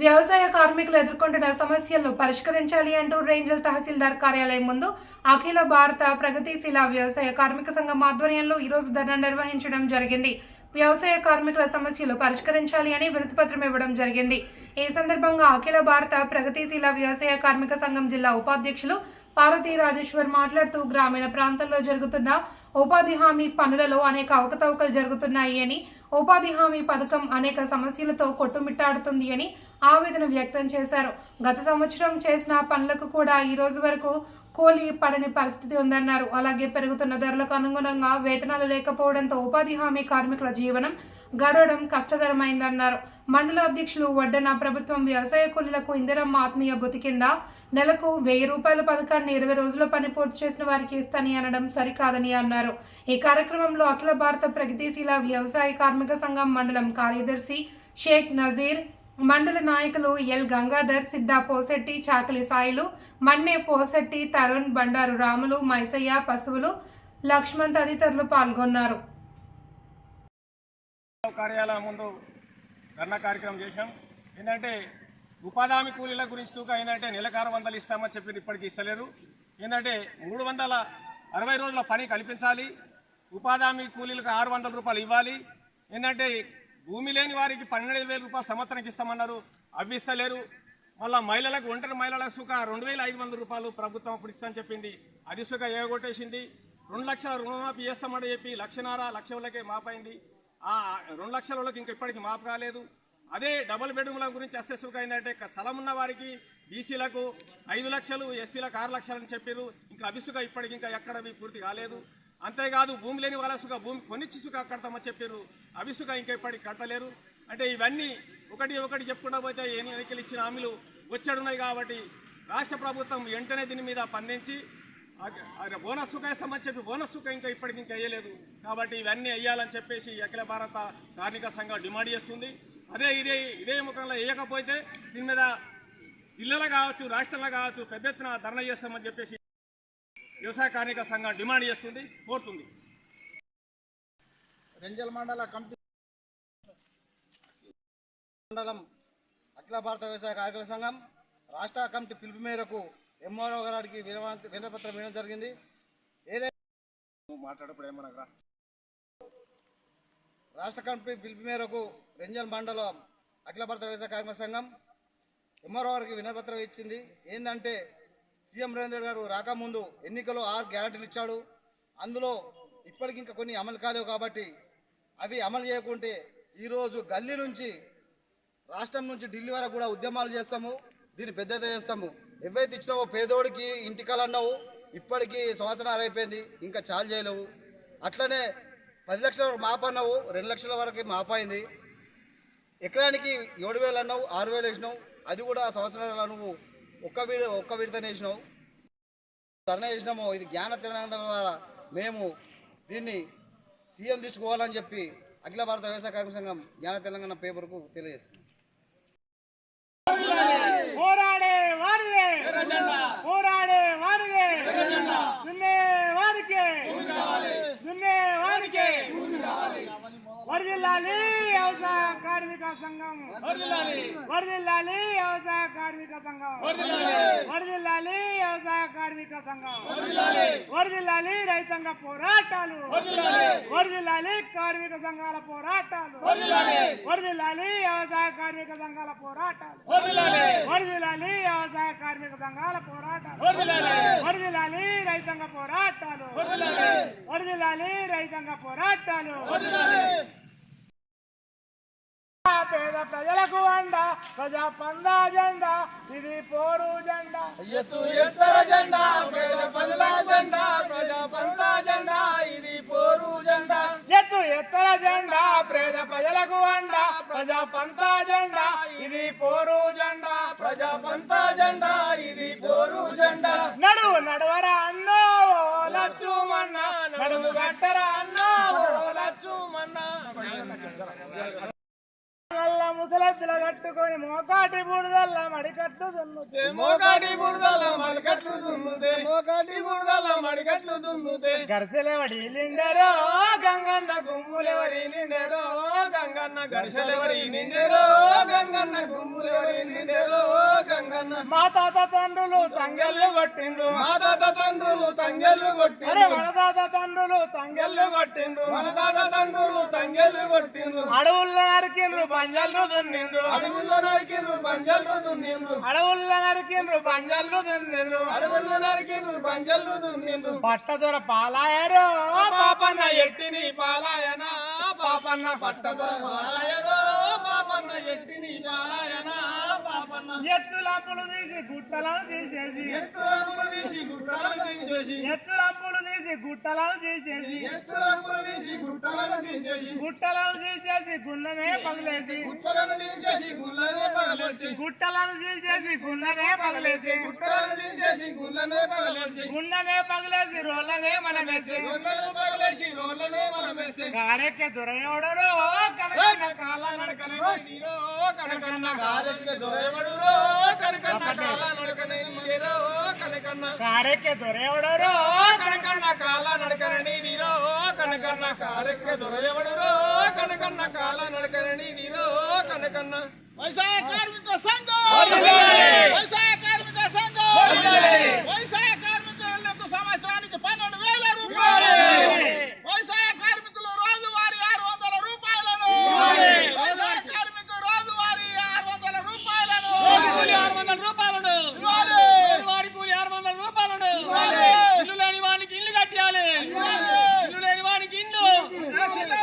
వ్యవసాయ కార్మికులు ఎదుర్కొంటున్న సమస్యలను పరిష్కరించాలి అంటూ రేంజల్ తహసీల్దార్ కార్యాలయం ముందు అఖిల భారత ప్రగతిశీల వ్యవసాయ కార్మిక సంఘం ఆధ్వర్యంలో ఈరోజు ధర్నా నిర్వహించడం జరిగింది. వ్యవసాయ కార్మికుల సమస్యలు పరిష్కరించాలి అని వినతిపత్రం ఇవ్వడం జరిగింది. ఈ సందర్భంగా అఖిల భారత ప్రగతిశీల వ్యవసాయ కార్మిక సంఘం జిల్లా ఉపాధ్యక్షులు పార్వతీ రాజేశ్వర్ మాట్లాడుతూ గ్రామీణ ప్రాంతాల్లో జరుగుతున్న ఉపాధి హామీ పనులలో అనేక అవకతవకలు జరుగుతున్నాయి అని ఉపాధి హామీ పథకం అనేక సమస్యలతో కొట్టుమిట్టాడుతుంది అని ఆవేదన వ్యక్తం చేశారు. గత సంవత్సరం చేసిన పనులకు కూడా ఈ రోజు వరకు కూలీ పడని పరిస్థితి ఉందన్నారు. అలాగే పెరుగుతున్న ధరలకు అనుగుణంగా వేతనాలు లేకపోవడంతో ఉపాధి హామీ కార్మికుల జీవనం గడవడం కష్టతరమైందన్నారు. మండల అధ్యక్షులు వడ్డన ప్రభుత్వం వ్యవసాయ కూలీలకు ఇందిరమ్మ ఆత్మీయ బుతి కింద నెలకు వెయ్యి రూపాయల పథకాన్ని ఇరవై రోజుల పని పూర్తి చేసిన వారికి ఇస్తాని అనడం సరికాదని అన్నారు. ఈ కార్యక్రమంలో అఖిల భారత ప్రగతిశీల వ్యవసాయ కార్మిక సంఘం మండలం కార్యదర్శి షేక్ నజీర్ మండల నాయకులు ఎల్ గంగాధర్ సిద్ధా పోసెట్టి చాకలి సాయిలు మన్నే పోసెట్టి తరుణ్ బండారు రాములు మైసయ్య పశువులు లక్ష్మణ్ తదితరులు పాల్గొన్నారు. కార్యాలయం ముందు ధర్నా కార్యక్రమం చేశాం. ఏంటంటే ఉపాధి కూలీల గురించి తూక ఏంటంటే నెలకు ఆరు వందలు ఇస్తామని చెప్పి ఇప్పటికీ ఇస్తలేరు. ఏంటంటే మూడు వందల అరవై రోజుల పని కల్పించాలి. ఉపాధి కూలీలకు ఆరు వందల రూపాయలు ఇవ్వాలి. ఏంటంటే భూమి లేని వారికి పన్నెండు వేల రూపాయలు సంవత్సరానికి ఇస్తామన్నారు. అవి ఇస్తలేరు. మళ్ళీ మహిళలకు ఒంటరి మహిళలకు సుఖ రెండు వేల ఐదు వందల రూపాయలు ప్రభుత్వం అప్పుడు ఇస్తామని చెప్పింది. అది సుఖ ఏగొట్టేసింది రెండు లక్షల రుణమాఫీ చేస్తామని చెప్పి లక్షన్నర లక్షలకే మాపైంది. ఆ రెండు లక్షల వాళ్ళకి ఇంకా ఇప్పటికి మాపు కాలేదు అదే డబుల్ బెడ్రూమ్ల గురించి వస్తే అయిందంటే స్థలం ఉన్న వారికి బీసీలకు ఐదు లక్షలు ఎస్సీలకు ఆరు లక్షలు అని చెప్పారు ఇంకా అభిసుక ఇప్పటికి ఇంకా ఎక్కడ పూర్తి కాలేదు. అంతేకాదు భూమి లేని వాళ్ళ సుఖ భూమి కొనిచ్చి సుఖ కడతామని చెప్పారు. అభిసుక ఇంకా ఇప్పటికి కట్టలేరు. అంటే ఇవన్నీ ఒకటి ఒకటి చెప్పుకుంటా పోతే ఎన్నికలు ఇచ్చిన హామీలు వచ్చాడున్నాయి కాబట్టి రాష్ట్ర ప్రభుత్వం వెంటనే దీని మీద పండించి అది- బోనస్ సుఖ ఇస్తామని చెప్పి బోనస్ సుఖ ఇంకా ఇప్పటికి ఇంకా వేయలేదు. కాబట్టి ఇవన్నీ వేయాలని చెప్పేసి అఖిల భారత కార్మిక సంఘం డిమాండ్ చేస్తుంది. అదే ఇదే ఇదే ముఖంలో వేయకపోతే దీని మీద జిల్లాలో కావచ్చు రాష్ట్రంలో కావచ్చు పెద్ద ఎత్తున ధర్నా చేస్తామని చెప్పేసి వ్యవసాయ కార్మిక సంఘం డిమాండ్ చేస్తుంది కోరుతుంది. రెంజల్ మండల కమిటీ మండలం అఖిల భారత వ్యవసాయ కార్మిక సంఘం రాష్ట్ర కమిటీ పిలుపు మేరకు ఎంఆర్ఓ గారికి వినవ- వినపత్రం ఇవ్వడం జరిగింది. ఏదైతే మాట్లాడప్పుడు ఏమనగా రాష్ట్ర కమిటీ పిలుపు మేరకు రెంజల్ మండలం అఖిల భారత వ్యవసాయ కార్మిక సంఘం ఎంఆర్ఓ గారికి వినపత్రం ఇచ్చింది. ఏంటంటే సీఎం రేవంత్ గారు రాకముందు ఎన్నికలో ఆరు గ్యారంటీలు ఇచ్చాడు. అందులో ఇప్పటికి ఇంకా కొన్ని అమలు కాలేవు కాబట్టి అవి అమలు చేయకుంటే ఈరోజు గల్లీ నుంచి రాష్ట్రం నుంచి ఢిల్లీ వరకు కూడా ఉద్యమాలు చేస్తాము. దీన్ని పెద్ద చేస్తాము. ఎవైతే ఇచ్చినావో పేదోడికి ఇంటికలు అన్నావు ఇప్పటికీ సంవత్సరాలు అయిపోయింది ఇంకా చాలు చేయలేవు. అట్లనే పది లక్షల వరకు మాపన్నావు రెండు లక్షల వరకు మాపైంది ఎకరానికి ఏడు వేలు అన్నావు ఆరు వేలు వేసినావు. అది కూడా సంవత్సరాలు నువ్వు ఒక్క విడ ఒక్క విడతనే వేసినావు. ధర్నా చేసినాము. ఇది జ్ఞాన తెలంగాణ ద్వారా మేము దీన్ని సీఎం తీసుకోవాలని చెప్పి అఖిల భారత వ్యవసాయ కార్మిక సంఘం జ్ఞాన తెలంగాణ పేపర్కు తెలియజేస్తుంది. పోరాడే వారిదే. పోరాడే వారిదే. దున్నే వారికే. దున్నే వారికే. వర్దిల్లాలి వ్యవసాయ కార్మిక సంఘం. వర్దిల్లాలి వ్యవసాయ కార్మిక సంఘం. వర్దిల్లాలి వ్యవసాయ కార్మిక సంఘం. వర్దిల్లాలి రైతాంగ పోరాటాలు. వర్దిల్లాలి కార్మిక సంఘాల పోరాటాలు. వర్దిల్లాలి వ్యవసాయ కార్మిక సంఘాల పోరాటాలు. వర్దిల్లాలి వ్యవసాయ కార్మిక సంఘాల పోరాటాలు. వర్దిల్లాలి రైతాంగ పోరాటాలు. వర్దిల్లాలి రైతాంగ పోరాటాలు. పేద ప్రజలకు అండ ప్రజా పందా జెండా ఇది పోరు జెండా. ఎత్తు ఎత్తర జెండా పేద పందా జెండా ప్రజా పందా జెండా ఇది పోరు జెండా. ఎత్తు ఎత్తర జెండా పేద ప్రజలకు అండ. ప్రజా పంతా జెండా ఇది పోరు జెండా. ప్రజా పంతా జెండా ఇది పోరు జెండా. నడువు నడవరా అన్నో లచ్చుమన్న నడుము గట్టరా అన్నో ఓ లచ్చుమన్న ముసలెత్తుల కట్టుకొని మోకాటి బూడిదల్ల మడికట్టు దున్నుతే. మోకాటి బురదల మడికట్లు దున్నుతే. మోకాటి బురదల మడికట్లు దున్నుతే. గరిసెలెవడి నిండరో గంగన్న గుమ్ములెవడి నిండరో గంగన్న గడిసెలెవరి నిండెరో గంగన్న గుమ్ములెవరి మా తాత తండ్రులు తంగెళ్ళు కొట్టిండ్రు. మా తాత తండ్రులు తంగెళ్ళు కొట్టి అరే మన తాత తండ్రులు తంగెళ్ళు కొట్టిండ్రు. మన తాత తండ్రులు తంగెళ్ళు కొట్టిండ్రు. అడవుల్లో నరికిండ్రు పంజలు దున్నిండ్రు. అడవుల్లో నరికిండ్రు పంజలు దున్నిండ్రు. అడవుల్లో నరికిండ్రు పంజలు దున్నిండ్రు. అడవుల్లో నరికిండ్రు పంజలు దున్నిండ్రు. పట్టదొర పాలాయరో పాపన్న ఎట్టిని పాలాయన పాపన్న పట్టదొర పాలాయనో పాపన్న ఎట్టిని పాలాయన. ఎత్తులంపులు తీసి గుట్టలను తీసేసి. ఎత్తులంపులు తీసి గుట్టలను తీసేసి. ఎత్తులంపులు తీసి గుట్టలను తీసేసి గుట్టలను తీసేసి గుట్టలను తీసేసి గున్ననే పగిలేసి. గుట్టలను తీసేసి గుళ్ళనే పగలెట్టి గుట్టలను తీసేసి పగిలేసి. గుట్టలను తీసేసి గుళ్ళనే పగిలేసి రోళ్ళనే మనమేసి. పగలేసి మనమేసి కారెక్కే దొరయవడరో కనకన్న కాల నడకనే నీరో కనకన్న. కాల నడకనే కారెక్కే దొరయవడరో కనకన్న కాల నడకనే నీరో కనకన్న కారెక్కి దొరయబడురో కనకన్న కాల నడకనే నీరో కనకన్న. వైశాఖ కార్మిక సంఘం